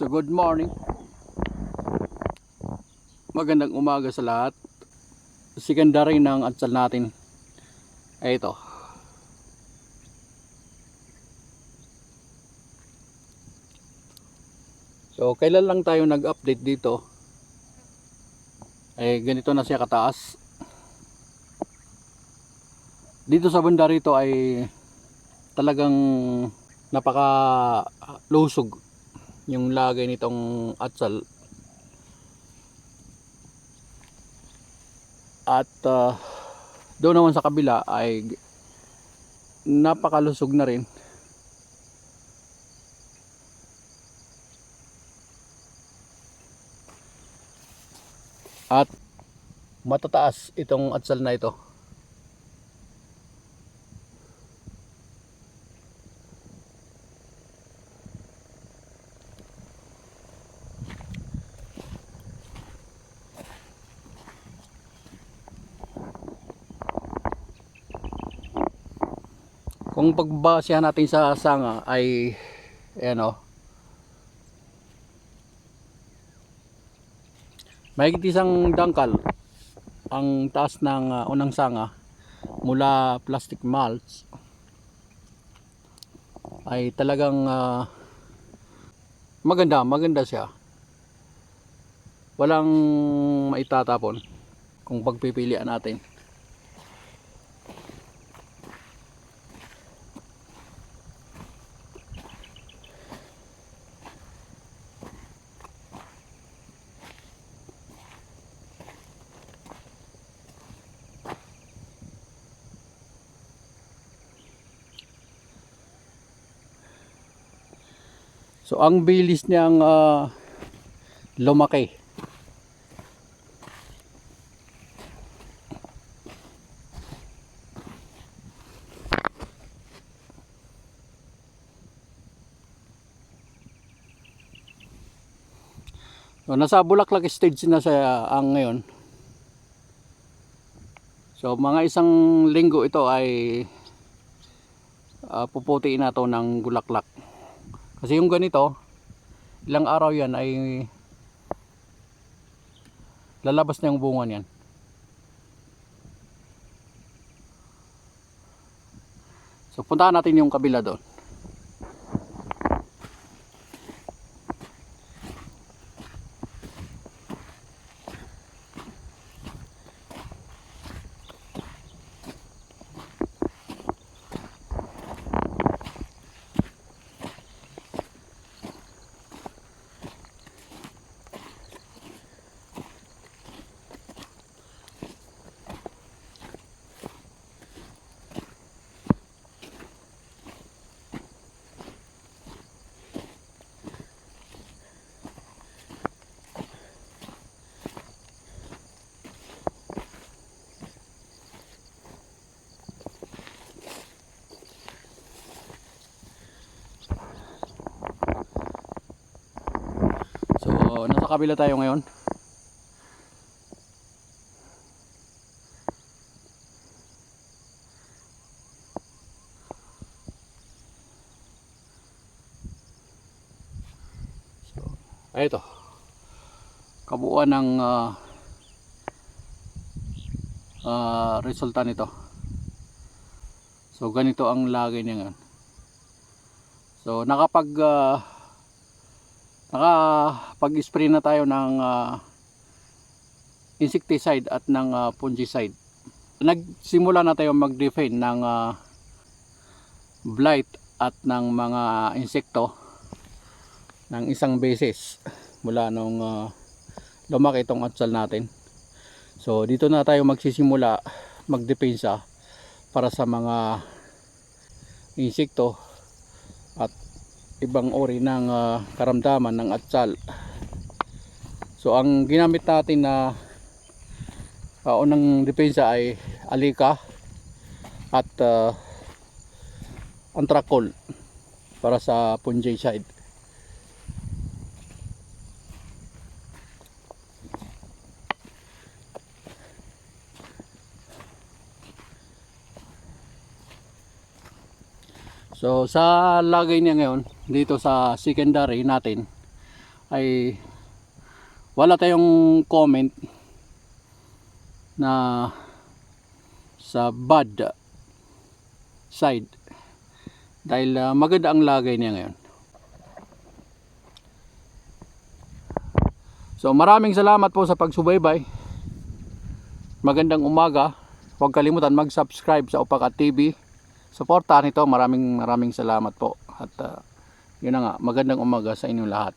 So good morning. Magandang umaga sa lahat. Secondary ng atsal natin ay ito. So kailan lang tayo nag-update dito? Eh ganito na siya kataas. Dito sa banda rito ay talagang napaka lusog yung lagay nitong atsal. At uh, doon naman sa kabila ay napakalusog na rin. At matataas itong atsal na ito kung pagbasehan natin sa sanga ay ayan o. Mahigit isang dangkal ang taas ng uh, unang sanga mula plastic mulch ay talagang uh, maganda maganda siya. Walang maitatapon kung pagpipilian natin So ang bilis niyang ah, lumaki. So nasa bulaklak stage na siya ang ngayon. So mga isang linggo ito ay uh, puputiin na to ng bulaklak. Kasi yung ganito, ilang araw yan ay lalabas na yung bunga niyan. So puntahan natin yung kabila doon. So kabila tayo ngayon. So, ay ito. Kabuuan ng ah, ah, resulta nito. So ganito ang lagay niya ngayon. So nakapag ah, nakapag-spray na tayo ng ah, insecticide at ng ah, fungicide. Nagsimula na tayo mag-define ng ah, blight at ng mga insekto ng isang beses mula nung ah, lumaki itong atsal natin. So dito na tayo magsisimula magdepensa para sa mga insekto at ibang uri ng ah, karamdaman ng atsal. So ang ginamit natin na uh, unang depensa ay alika at uh, antrakol para sa fungicide. So sa lagay niya ngayon dito sa secondary natin ay wala tayong comment na sa bad side dahil ah, maganda ang lagay niya ngayon. So maraming salamat po sa pagsubaybay. Magandang umaga. Huwag kalimutan mag subscribe sa Upakat TV suportahan ito. Maraming maraming salamat po. At ah, yun na nga magandang umaga sa inyong lahat